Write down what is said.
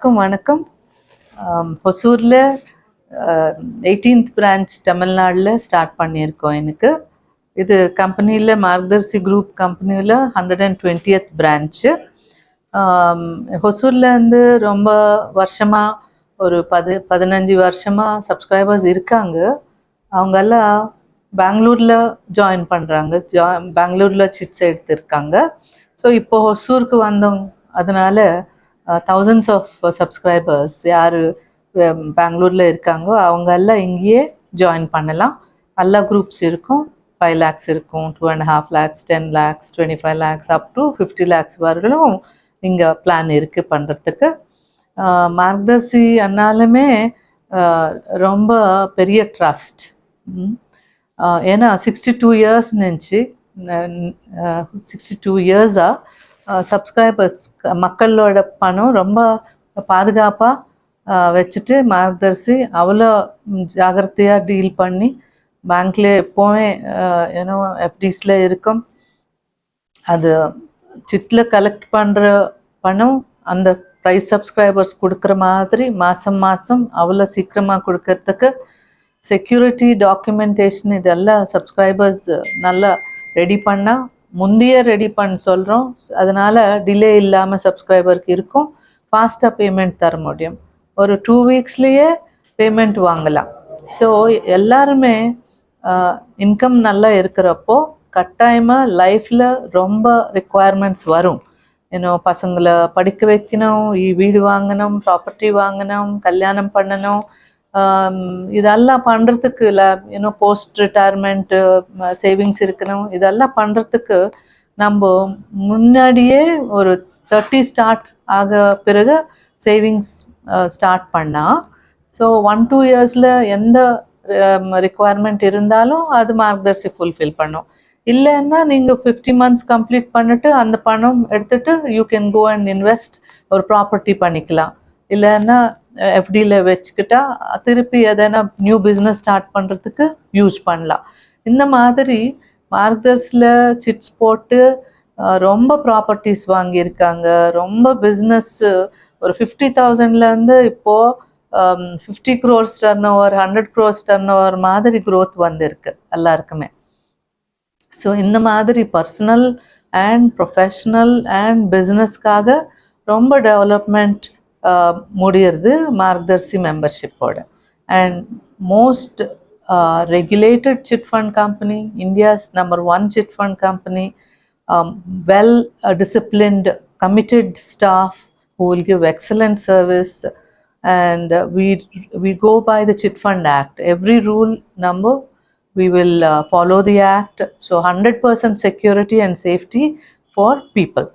எல்லாருக்கும் வணக்கம். ஹொசூரில் எயிட்டீன்த் பிரான்ச் தமிழ்நாட்டில் ஸ்டார்ட் பண்ணியிருக்கோம் எனக்கு. இது கம்பெனியில் மார்கதர்சி குரூப் கம்பெனியில் ஹண்ட்ரட் அண்ட் டுவெண்ட்டியத் பிரான்ச்சு ஹொசூர்லேருந்து ரொம்ப வருஷமாக ஒரு பது பதினஞ்சு வருஷமாக சப்ஸ்கிரைபர்ஸ் இருக்காங்க. அவங்கெல்லாம் பெங்களூரில் ஜாயின் பண்ணுறாங்க ஜா பெங்களூரில் சிட்ஸ் எடுத்திருக்காங்க. ஸோ இப்போ ஹொசூருக்கு வந்தோம். அதனால் தௌசண்ட்ஸ் ஆஃப் சப்ஸ்கிரைபர்ஸ் யார் பெங்களூரில் இருக்காங்களோ அவங்க எல்லாம் இங்கேயே ஜாயின் பண்ணலாம். எல்லா குரூப்ஸ் இருக்கும். ஃபைவ் லேக்ஸ் இருக்கும் two and half lakhs ten lakhs twenty five lakhs up to fifty lakhs வரலும் இங்கே பிளான் இருக்குது பண்ணுறதுக்கு மார்க்தர்சி அன்னாலுமே ரொம்ப பெரிய ட்ரஸ்ட் ஏன்னா சிக்ஸ்டி டூ இயர்ஸ் நினச்சி சிக்ஸ்டி டூ இயர்ஸாக சப்ஸ்கிரைபர்ஸ் மக்களோட பணம் ரொம்ப பாதுகாப்பாக வச்சுட்டு மார்கதர்சி அவ்வளோ ஜாகிரதையாக டீல் பண்ணி பேங்க்ல எப்போவுமே ஏன்னா எஃப்டிஸில் இருக்கும். அது சிட்டில் கலெக்ட் பண்ணுற பணம் அந்த ப்ரைஸ் சப்ஸ்கிரைபர்ஸ் கொடுக்குற மாதிரி மாதம் மாதம் அவ்வளோ சீக்கிரமாக கொடுக்கறதுக்கு செக்யூரிட்டி டாக்குமெண்டேஷன் இதெல்லாம் சப்ஸ்கிரைபர்ஸ் நல்லா ரெடி பண்ணால் முந்தைய ரெடி பண்ண சொல்கிறோம் அதனால் டிலே இல்லாமல் சப்ஸ்கிரைபருக்கு இருக்கும். ஃபாஸ்ட்டாக பேமெண்ட் தர முடியும். ஒரு டூ வீக்ஸ்லேயே பேமெண்ட் வாங்கலாம். ஸோ எல்லாருமே இன்கம் நல்லா இருக்கிறப்போ கட்டாயமாக லைஃப்பில் ரொம்ப ரெக்குவயர்மெண்ட்ஸ் வரும். இன்னும் பசங்களை படிக்க வைக்கணும் வீடு வாங்கணும் ப்ராப்பர்ட்டி வாங்கணும் கல்யாணம் பண்ணணும். இதெல்லாம் பண்ணுறதுக்கு இல்லை இன்னும் போஸ்ட் ரிட்டையர்மெண்ட்டு சேவிங்ஸ் இருக்கணும். இதெல்லாம் பண்ணுறதுக்கு நம்ம முன்னாடியே ஒரு தேர்ட்டி ஸ்டார்ட் ஆக பிறகு சேவிங்ஸ் ஸ்டார்ட் பண்ணால் ஸோ ஒன் டூ இயர்ஸில் எந்த ரிக்குவயர்மெண்ட் இருந்தாலும் அது மார்க்தர்சி ஃபுல்ஃபில் பண்ணும். இல்லைன்னா நீங்கள் ஃபிஃப்டி மந்த்ஸ் கம்ப்ளீட் பண்ணிட்டு அந்த பணம் எடுத்துட்டு you can go and invest ஒரு ப்ராப்பர்ட்டி பண்ணிக்கலாம். இல்லைன்னா எஃப்டியில் வச்சுக்கிட்டா திருப்பி எதனா நியூ பிஸ்னஸ் ஸ்டார்ட் பண்ணுறதுக்கு யூஸ் பண்ணலாம். இந்த மாதிரி மார்க்தர்ஸில் சிட்ஸ் போட்டு ரொம்ப ப்ராப்பர்ட்டிஸ் வாங்கியிருக்காங்க. ரொம்ப பிஸ்னஸ்ஸு ஒரு ஃபிஃப்டி தௌசண்ட்லேருந்து இப்போது fifty crores turnover hundred crores turnover மாதிரி க்ரோத் வந்திருக்கு எல்லாருக்குமே. ஸோ இந்த மாதிரி பர்சனல் அண்ட் ப்ரொஃபஷ்னல் அண்ட் பிஸ்னஸ்க்காக ரொம்ப டெவலப்மெண்ட் முடியறது மார்க்தர்சி மெம்பர்ஷிப்போட and most regulated chit fund company India's number one chit fund company well disciplined committed staff who will give excellent service and uh, we we go by the chit fund act every rule number we will uh, follow the act so 100% security and safety for people